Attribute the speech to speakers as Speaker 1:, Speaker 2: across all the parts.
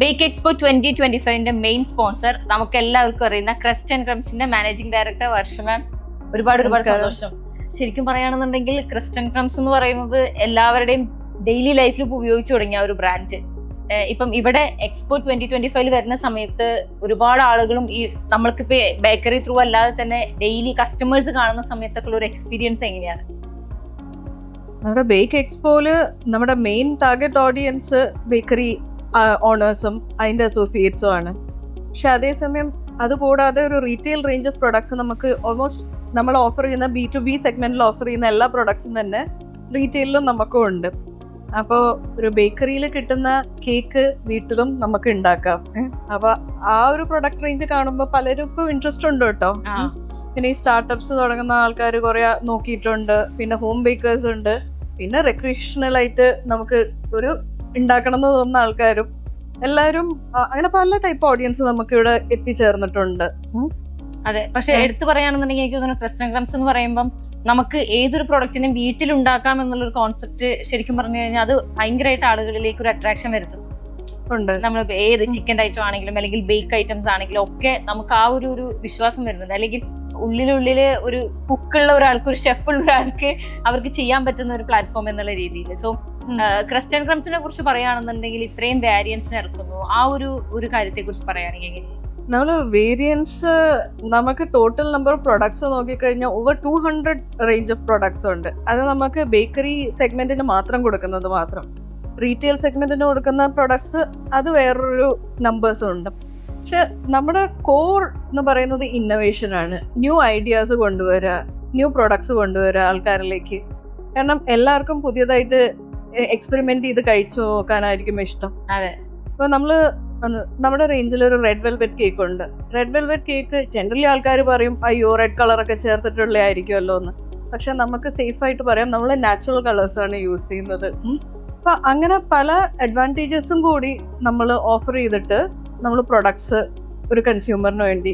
Speaker 1: Bake expo twenty twenty ഫൈവിന്റെ main sponsor നമുക്ക് എല്ലാവർക്കും അറിയുന്ന ക്രസ്റ്റ് ആൻഡ് ക്രംസിന്റെ മാനേജിംഗ് ഡയറക്ടർ വർഷ മാം ഒരുപാട് ഒരുപാട് സന്തോഷം. ശരിക്കും പറയുകയാണെന്നുണ്ടെങ്കിൽ ക്രിസ്റ്റൻ ക്രംസ് എന്ന് പറയുന്നത് എല്ലാവരുടെയും ഡെയിലി ലൈഫിൽ ഉപയോഗിച്ചു തുടങ്ങിയ ഒരു ബ്രാൻഡ് ഇപ്പം ഇവിടെ എക്സ്പോ ട്വന്റി ട്വന്റി ഫൈവ് വരുന്ന സമയത്ത് ഒരുപാട് ആളുകളും ഈ നമ്മൾക്ക് നമ്മൾക്കിപ്പോ ബേക്കറി ത്രൂ അല്ലാതെ തന്നെ ഡെയിലി കസ്റ്റമേഴ്സ് കാണുന്ന സമയത്തൊക്കെ ഒരു എക്സ്പീരിയൻസ് എങ്ങനെയാണ്?
Speaker 2: നമ്മുടെ ബേക്ക് എക്സ്പോയിൽ നമ്മുടെ മെയിൻ ടാർഗറ്റ് ഓഡിയൻസ് ബേക്കറി ഓണേഴ്സും അതിന്റെ അസോസിയേറ്റ്സും ആണ്. പക്ഷെ അതേസമയം അതുകൂടാതെ ഒരു റീറ്റെയിൽ റേഞ്ച് ഓഫ് പ്രൊഡക്ട്സ് നമുക്ക് ഓൾമോസ്റ്റ് നമ്മൾ ഓഫർ ചെയ്യുന്ന ബി ടു ബി സെഗ്മെന്റിൽ ഓഫർ ചെയ്യുന്ന എല്ലാ പ്രൊഡക്ട്സും തന്നെ റീറ്റെയിലും നമുക്കും ഉണ്ട്. അപ്പോൾ ഒരു ബേക്കറിയിൽ കിട്ടുന്ന കേക്ക് വീട്ടിലും നമുക്ക് ഉണ്ടാക്കാം. അപ്പോൾ ആ ഒരു പ്രൊഡക്റ്റ് റേഞ്ച് കാണുമ്പോൾ പലർക്കും ഇൻട്രസ്റ്റ് ഉണ്ട് കേട്ടോ. പിന്നെ ഈ സ്റ്റാർട്ടപ്സ് തുടങ്ങുന്ന ആൾക്കാർ കുറെ നോക്കിയിട്ടുണ്ട്. പിന്നെ ഹോം ബേക്കേഴ്സ് ഉണ്ട്. പിന്നെ ആയിട്ട് നമുക്ക് ഒരു ഉണ്ടാക്കണം എന്ന് തോന്നുന്ന ആൾക്കാരും എല്ലാവരും അങ്ങനെ പല ടൈപ്പ് ഓഡിയൻസ് നമുക്ക് ഇവിടെ എത്തിച്ചേർന്നിട്ടുണ്ട്
Speaker 1: അതെ പക്ഷെ. എടുത്തു പറയുകയാണെന്നുണ്ടെങ്കിൽ എനിക്ക് തോന്നുന്നു ക്രിസ്റ്റൻ ക്രംസ് എന്ന് പറയുമ്പം നമുക്ക് ഏതൊരു പ്രൊഡക്റ്റിനും വീട്ടിലുണ്ടാക്കാം എന്നുള്ളൊരു കോൺസെപ്റ്റ് ശരിക്കും പറഞ്ഞു കഴിഞ്ഞാൽ അത് ഭയങ്കരമായിട്ട് ആളുകളിലേക്ക് ഒരു അട്രാക്ഷൻ വരുത്തും.
Speaker 2: ഉണ്ട്.
Speaker 1: നമ്മൾ ഏത് ചിക്കൻ ഐറ്റം ആണെങ്കിലും അല്ലെങ്കിൽ ബേക്ക് ഐറ്റംസ് ആണെങ്കിലും ഒക്കെ നമുക്ക് ആ ഒരു ഒരു വിശ്വാസം വരുന്നുണ്ട്. അല്ലെങ്കിൽ ഉള്ളിലുള്ളിൽ ഒരു കുക്കുള്ള ഒരാൾക്ക് ഒരു ഷെഫ് ഉള്ള ഒരാൾക്ക് അവർക്ക് ചെയ്യാൻ പറ്റുന്ന ഒരു പ്ലാറ്റ്ഫോം എന്നുള്ള രീതിയിൽ. സോ
Speaker 2: ഉം.
Speaker 1: ക്രിസ്റ്റ്യൻ ക്രംസിനെ കുറിച്ച് പറയുകയാണെന്നുണ്ടെങ്കിൽ ഇത്രയും വേരിയൻസിന് ഇറക്കുന്നു ആ ഒരു ഒരു കാര്യത്തെ കുറിച്ച് പറയുകയാണെങ്കിൽ
Speaker 2: നമ്മൾ വേരിയൻസ് നമുക്ക് ടോട്ടൽ നമ്പർ ഓഫ് പ്രൊഡക്ട്സ് നോക്കിക്കഴിഞ്ഞാൽ over two hundred range of products ഉണ്ട്. അത് നമുക്ക് ബേക്കറി സെഗ്മെന്റിന് മാത്രം കൊടുക്കുന്നത് മാത്രം. റീറ്റെയിൽ സെഗ്മെന്റിന് കൊടുക്കുന്ന പ്രൊഡക്ട്സ് അത് വേറൊരു നമ്പേഴ്സും ഉണ്ട്. പക്ഷെ നമ്മുടെ കോർ എന്ന് പറയുന്നത് ഇന്നോവേഷൻ ആണ്. ന്യൂ ഐഡിയാസ് കൊണ്ടുവരിക ന്യൂ പ്രൊഡക്ട്സ് കൊണ്ടുവരിക ആൾക്കാരിലേക്ക്. കാരണം എല്ലാവർക്കും പുതിയതായിട്ട് എക്സ്പെരിമെന്റ് ചെയ്ത് കഴിച്ചു നോക്കാനായിരിക്കും ഇഷ്ടം.
Speaker 1: അതെ.
Speaker 2: അപ്പൊ നമ്മൾ നമ്മുടെ റേഞ്ചിൽ ഒരു റെഡ് വെൽവെറ്റ് കേക്ക് ഉണ്ട്. റെഡ് വെൽവെറ്റ് കേക്ക് ജനറലി ആൾക്കാർ പറയും അയ്യോ റെഡ് കളറൊക്കെ ചേർത്തിട്ടുള്ള ആയിരിക്കുമല്ലോ എന്ന്. പക്ഷെ നമുക്ക് സേഫ് ആയിട്ട് പറയാം നമ്മൾ നാച്ചുറൽ കളേഴ്സ് ആണ് യൂസ് ചെയ്യുന്നത്. അപ്പൊ അങ്ങനെ പല അഡ്വാന്റേജസും കൂടി നമ്മൾ ഓഫർ ചെയ്തിട്ട് നമ്മൾ പ്രൊഡക്ട്സ് ഒരു കൺസ്യൂമറിന് വേണ്ടി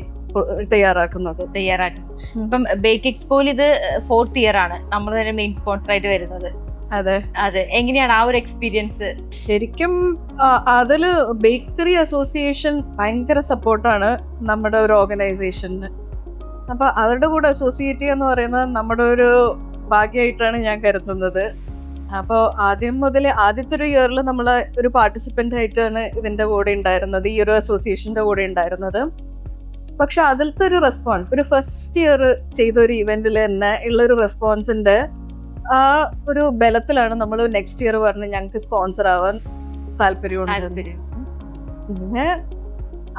Speaker 2: തയ്യാറാക്കുന്നത്.
Speaker 1: തയ്യാറാക്കും. ഇപ്പം ബേക്ക് എക്സ്പോയിൽ ഇത് ഫോർത്ത് ഇയർ ആണ്. നമ്മൾ തന്നെ മെയിൻ സ്പോൺസർ ആയിട്ട് വരുന്നത്.
Speaker 2: അതെ.
Speaker 1: അതെ. എങ്ങനെയാണ് ആ ഒരു എക്സ്പീരിയൻസ്
Speaker 2: ശരിക്കും അതിൽ അതിൽ ബേക്കറി അസോസിയേഷൻ ഭയങ്കര സപ്പോർട്ടാണ് നമ്മുടെ ഒരു ഓർഗനൈസേഷന് അപ്പൊ അവരുടെ കൂടെ അസോസിയേറ്റ് എന്ന് പറയുന്നത് നമ്മുടെ ഒരു ഭാഗ്യമായിട്ടാണ് ഞാൻ കരുതുന്നത്. അപ്പോൾ ആദ്യം മുതൽ ആദ്യത്തെ ഒരു ഇയറിൽ നമ്മൾ ഒരു പാർട്ടിസിപ്പന്റ് ആയിട്ടാണ് ഇതിന്റെ കൂടെ ഉണ്ടായിരുന്നത് ഈ ഒരു അസോസിയേഷന്റെ കൂടെ ഉണ്ടായിരുന്നത്. പക്ഷെ അതിലത്തെ ഒരു റെസ്പോൺസ് ഒരു ഫസ്റ്റ് ഇയർ ചെയ്ത ഒരു ഇവന്റിൽ തന്നെ ഉള്ളൊരു റെസ്പോൺസിന്റെ ആ ഒരു ബലത്തിലാണ് നമ്മൾ നെക്സ്റ്റ് ഇയർ പറഞ്ഞ് ഞങ്ങൾക്ക് സ്പോൺസർ ആവാൻ താല്പര്യമുണ്ട്. പിന്നെ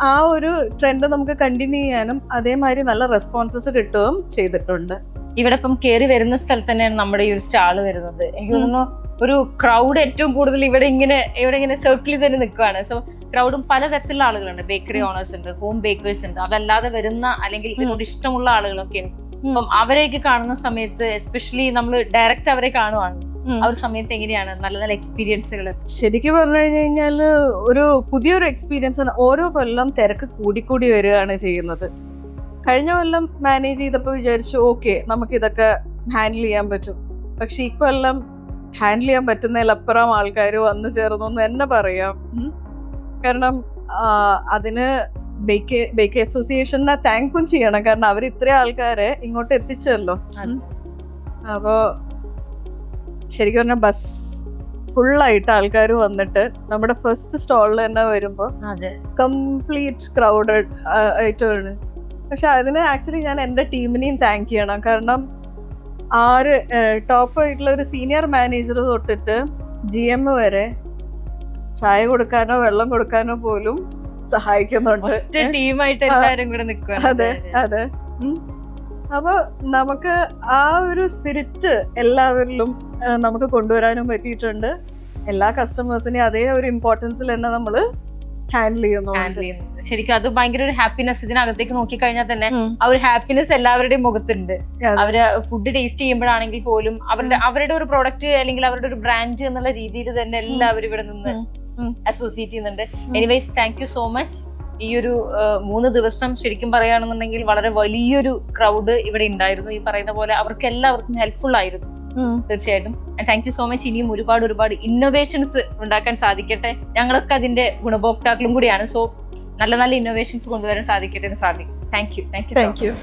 Speaker 2: ആ ഒരു ട്രെൻഡ് നമുക്ക് കണ്ടിന്യൂ ചെയ്യാനും അതേമാതിരി നല്ല റെസ്പോൺസസ് കിട്ടുകയും ചെയ്തിട്ടുണ്ട്.
Speaker 1: ഇവിടെ ഇപ്പം കയറി വരുന്ന സ്ഥലത്ത് തന്നെയാണ് നമ്മുടെ ഈ ഒരു സ്റ്റാൾ വരുന്നത്. എനിക്ക് തോന്നുന്നു ഒരു ക്രൗഡ് ഏറ്റവും കൂടുതൽ ഇവിടെ ഇങ്ങനെ ഇവിടെ ഇങ്ങനെ സർക്കിളിൽ തന്നെ നിൽക്കുകയാണ് സോ ക്രൗഡും പലതരത്തിലുള്ള ആളുകളുണ്ട്. ബേക്കറി ഓണേഴ്സ് ഉണ്ട് ഹോം ബേക്കേഴ്സ് ഉണ്ട്. അതല്ലാതെ വരുന്ന അല്ലെങ്കിൽ. ഇതിനോട് ഇഷ്ടമുള്ള ആളുകളൊക്കെ. അപ്പം അവരെയൊക്കെ കാണുന്ന സമയത്ത് എസ്പെഷ്യലി നമ്മൾ ഡയറക്റ്റ് അവരെ കാണുവാണ്. ആ ഒരു സമയത്ത് എങ്ങനെയാണ് നല്ല നല്ല എക്സ്പീരിയൻസുകൾ
Speaker 2: ശരിക്കും പറഞ്ഞു കഴിഞ്ഞു കഴിഞ്ഞാൽ ഒരു പുതിയൊരു എക്സ്പീരിയൻസ് ആണ്. ഓരോ കൊല്ലം തിരക്ക് കൂടിക്കൂടി വരികയാണ് ചെയ്യുന്നത്. കഴിഞ്ഞ കൊല്ലം മാനേജ് ചെയ്തപ്പോൾ വിചാരിച്ചു ഓക്കെ നമുക്ക് ഇതൊക്കെ ഹാൻഡിൽ ചെയ്യാൻ പറ്റും. പക്ഷെ ഈ കൊല്ലം ഹാൻഡിൽ ചെയ്യാൻ പറ്റുന്നതിലപ്പുറം ആൾക്കാർ വന്നു ചേർന്നു എന്ന് തന്നെ പറയാം. കാരണം അതിന് ബേക്ക് ബേക്ക് അസോസിയേഷനെ താങ്കും ചെയ്യണം. കാരണം അവർ ഇത്രയും ആൾക്കാരെ ഇങ്ങോട്ട് എത്തിച്ചല്ലോ.
Speaker 1: അപ്പോൾ
Speaker 2: അപ്പോ ശരിക്കും പറഞ്ഞാൽ ബസ് ഫുള്ളായിട്ട് ആൾക്കാർ വന്നിട്ട് നമ്മുടെ ഫസ്റ്റ് സ്റ്റോളിൽ തന്നെ വരുമ്പോൾ
Speaker 1: അതെ.
Speaker 2: കംപ്ലീറ്റ് ക്രൗഡഡ് ആയിട്ടാണ്. പക്ഷെ അതിന് ആക്ച്വലി ഞാൻ എന്റെ ടീമിനെയും താങ്ക് ചെയ്യണം. കാരണം ആര് ടോപ്പ് ആയിട്ടുള്ള ഒരു സീനിയർ മാനേജർ തൊട്ടിട്ട് ജി എം വരെ ചായ കൊടുക്കാനോ വെള്ളം കൊടുക്കാനോ പോലും സഹായിക്കുന്നുണ്ട്.
Speaker 1: ടീമായിട്ട് എല്ലാവരും കൂടെ നിൽക്കുക
Speaker 2: അതെ അതെ അപ്പോൾ അപ്പൊ നമുക്ക് ആ ഒരു സ്പിരിറ്റ് എല്ലാവരിലും നമുക്ക് കൊണ്ടുവരാനും പറ്റിയിട്ടുണ്ട്. എല്ലാ കസ്റ്റമേഴ്സിനെയും അതേ ഒരു ഇമ്പോർട്ടൻസിൽ തന്നെ നമ്മൾ ഹാൻഡിൽ
Speaker 1: ചെയ്യുന്നു ശരിക്കും അത് ഭയങ്കര ഒരു ഹാപ്പിനെസ് ഇതിനകത്തേക്ക് നോക്കിക്കഴിഞ്ഞാൽ തന്നെ ആ ഒരു ഹാപ്പിനെസ് എല്ലാവരുടെയും മുഖത്തുണ്ട്. അവർ ഫുഡ് ടേസ്റ്റ് ചെയ്യുമ്പോഴാണെങ്കിൽ പോലും അവരുടെ അവരുടെ ഒരു പ്രോഡക്റ്റ് അല്ലെങ്കിൽ അവരുടെ ഒരു ബ്രാൻഡ് എന്നുള്ള രീതിയിൽ തന്നെ എല്ലാവരും ഇവിടെ നിന്ന്. അസോസിയേറ്റ് ചെയ്യുന്നുണ്ട്. Anyways thank you so much ഈ ഒരു മൂന്ന് ദിവസം ശരിക്കും പറയുകയാണെന്നുണ്ടെങ്കിൽ വളരെ വലിയൊരു ക്രൗഡ് ഇവിടെ ഉണ്ടായിരുന്നു. ഈ പറയുന്ന പോലെ അവർക്ക് എല്ലാവർക്കും ഹെൽപ്ഫുൾ ആയിരുന്നു. തീർച്ചയായിട്ടും. താങ്ക് യു സോ മച്ച് ഇനിയും ഒരുപാട് ഒരുപാട് ഇന്നോവേഷൻസ് ഉണ്ടാക്കാൻ സാധിക്കട്ടെ. ഞങ്ങളൊക്കെ അതിന്റെ ഗുണഭോക്താക്കളും കൂടിയാണ്. സോ നല്ല നല്ല ഇന്നോവേഷൻസ് കൊണ്ടുവരാൻ സാധിക്കട്ടെ എന്ന് പ്രാർത്ഥിക്കും thank you thank you
Speaker 2: thank you